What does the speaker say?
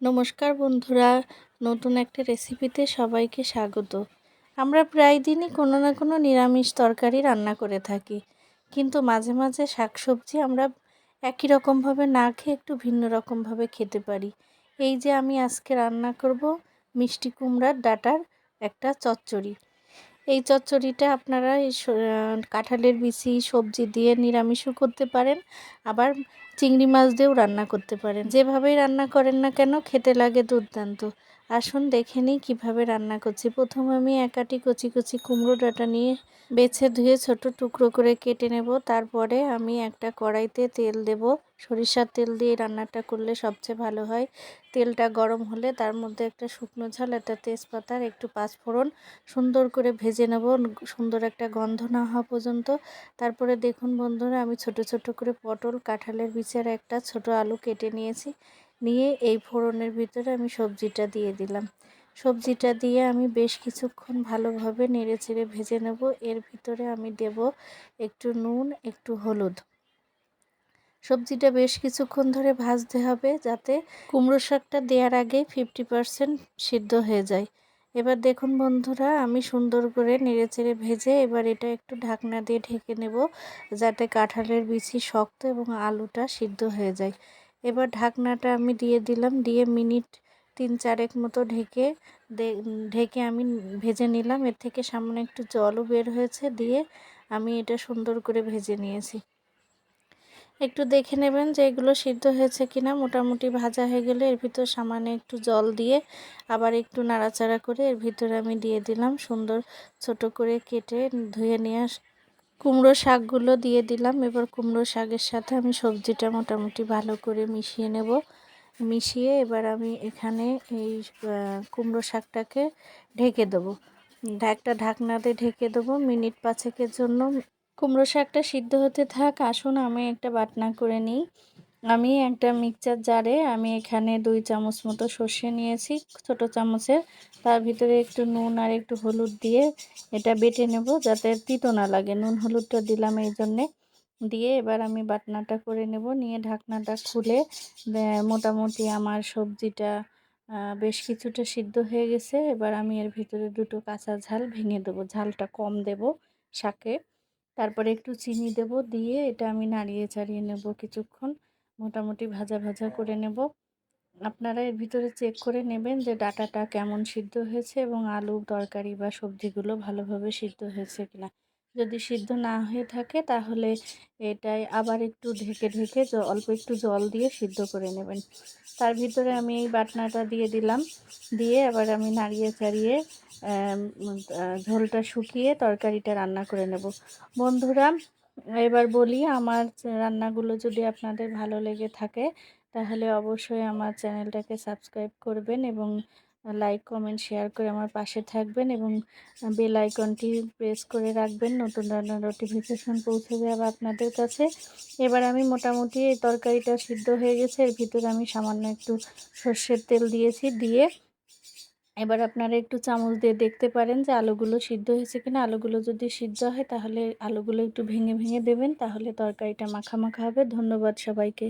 নমস্কার বন্ধুরা, নতুন একটা রেসিপিতে সবাইকে স্বাগত। আমরা প্রায় দিনই কোনো না কোনো নিরামিষ তরকারি রান্না করে থাকি, কিন্তু মাঝে মাঝে শাকসবজি আমরা একই রকমভাবে না খেয়ে একটু ভিন্ন রকমভাবে খেতে পারি। এই যে আমি আজকে রান্না করব মিষ্টি কুমড়ার ডাটার একটা চচ্চড়ি। এই চচ্চড়িটা আপনারা এই কাঁঠালের বিচি, সবজি দিয়ে নিরামিষও করতে পারেন, আবার চিংড়ি মাছ দিয়েও রান্না করতে পারেন। যেভাবেই রান্না করেন না কেন খেতে লাগে দুর্দান্ত। আসুন দেখে নিই কীভাবে রান্না করছি। প্রথম আমি একাটি কচি কচি কুমড়ো ডাটা নিয়ে বেছে ধুয়ে ছোট টুকরো করে কেটে নেব। তারপরে আমি একটা কড়াইতে তেল দেব। সরিষার তেল দিয়ে রান্নাটা করলে সবচেয়ে ভালো হয়। তেলটা গরম হলে তার মধ্যে একটা শুকনো ঝাল, একটা তেজপাতার একটু পাঁচফোড়ন সুন্দর করে ভেজে নেব। সুন্দর একটা গন্ধ না হওয়া পর্যন্ত। তারপরে দেখুন বন্ধুরা, আমি ছোট ছোট করে পটল, কাঁঠালের বিচের একটা ছোট আলু কেটে নিয়েছি। নিয়ে এই ফোড়নের ভিতরে আমি সবজিটা দিয়ে দিলাম। সবজিটা দিয়ে আমি বেশ কিছুক্ষণ ভালোভাবে নেড়ে চেড়ে ভেজে নেব। এর ভিতরে আমি দেব একটু নুন, একটু হলুদ। সবজিটা বেশ কিছুক্ষণ ধরে ভাজতে হবে যাতে কুমড়ো শাকটা দেওয়ার আগে ফিফটি পারসেন্ট সিদ্ধ হয়ে যায়। এবার দেখুন বন্ধুরা, আমি সুন্দর করে নেড়ে চেড়ে ভেজে এবার এটা একটু ঢাকনা দিয়ে ঢেকে নেব যাতে কাঁঠালের বিচি শক্ত এবং আলুটা সিদ্ধ হয়ে যায়। এবার ঢাকনাটা আমি দিয়ে দিলাম, দিয়ে মিনিট তিন চারেক মতো ঢেকে ঢেকে আমি ভেজে নিলাম। এর থেকে সামনে একটু জলও বের হয়েছে, দিয়ে আমি এটা সুন্দর করে ভেজে নিয়েছি। একটু দেখে নেবেন যে এগুলো সিদ্ধ হয়েছে কিনা। মোটামুটি ভাজা হয়ে গেলে এর ভিতর সামান্য একটু জল দিয়ে আবার একটু নাড়াচাড়া করে এর ভিতরে আমি দিয়ে দিলাম সুন্দর ছোট করে কেটে ধুয়ে নিয়ে কুমড়ো শাকগুলো দিয়ে দিলাম। এবার কুমড়ো শাকের সাথে আমি সবজিটা মোটামুটি ভালো করে মিশিয়ে নেব। মিশিয়ে এবার আমি এখানে এই কুমড়ো শাকটাকে ঢেকে দেবো। একটা ঢাকনাতে ঢেকে দেবো মিনিট পাঁচেকের জন্য। কুমড়ো শাকটা সিদ্ধ হতে থাক। আসুন, আমি একটা বাটনা করে নিই। আমি একটা মিক্সচার জারে আমি এখানে দুই চামচ মতো সর্ষে নিয়েছি, ছোট চামচের। তার ভিতরে একটু নুন আর একটু হলুদ দিয়ে এটা বেটে নেব যাতে তিতো না লাগে। নুন হলুদটা দিলাম এই জন্যে। দিয়ে এবার আমি বাটনাটা করে নেব, নিয়ে ঢাকনাটা খুলে মোটামুটি আমার সবজিটা বেশ কিছুটা সিদ্ধ হয়ে গেছে। এবার আমি এর ভিতরে দুটো কাঁচা ঝাল ভেঙে দেবো, ঝালটা কম দেব শাকে। তারপরে একটু চিনি দেব, দিয়ে এটা আমি নাড়িয়ে চাড়িয়ে নেব কিছুক্ষণ। মোটামুটি ভাজা ভাজা করে নেব। আপনারা এর ভিতরে চেক করে নেবেন যে ডাটাটা কেমন সিদ্ধ হয়েছে এবং আলু তরকারি বা সবজিগুলো ভালোভাবে সিদ্ধ হয়েছে কিনা। যদি সিদ্ধ না হয়ে থাকে তাহলে এটাই আবার একটু ঢেকে ঢেকে অল্প একটু জল দিয়ে সিদ্ধ করে নেবেন। তার ভিতরে আমি এই বাটনাটা দিয়ে দিলাম। দিয়ে আবার আমি নাড়িয়ে চাড়িয়ে ঝোলটা শুকিয়ে তরকারিটা রান্না করে নেব। বন্ধুরা এবার বলি, আমার রান্নাগুলো যদি আপনাদের ভালো লেগে থাকে, তাহলে অবশ্যই আমার চ্যানেলটাকে সাবস্ক্রাইব করবেন এবং লাইক, কমেন্ট, শেয়ার করে আমার পাশে থাকবেন এবং বেল আইকনটি প্রেস করে রাখবেন। নতুন রান্নার নোটিফিকেশন পৌঁছে যাবে আপনাদের কাছে। এবার আমি মোটামুটি এই তরকারিটা সিদ্ধ হয়ে গেছে। এর ভিতরে আমি সামান্য একটু সর্ষের তেল দিয়েছি, দিয়ে এবার আপনারা একটু চামচ দিয়ে দেখতে পারেন যে আলুগুলো সিদ্ধ হয়েছে কিনা। আলুগুলো যদি সিদ্ধ হয় তাহলে আলুগুলো একটু ভেঙে ভেঙে দেবেন, তাহলে তরকারিটা মাখা মাখা হবে। ধন্যবাদ সবাইকে।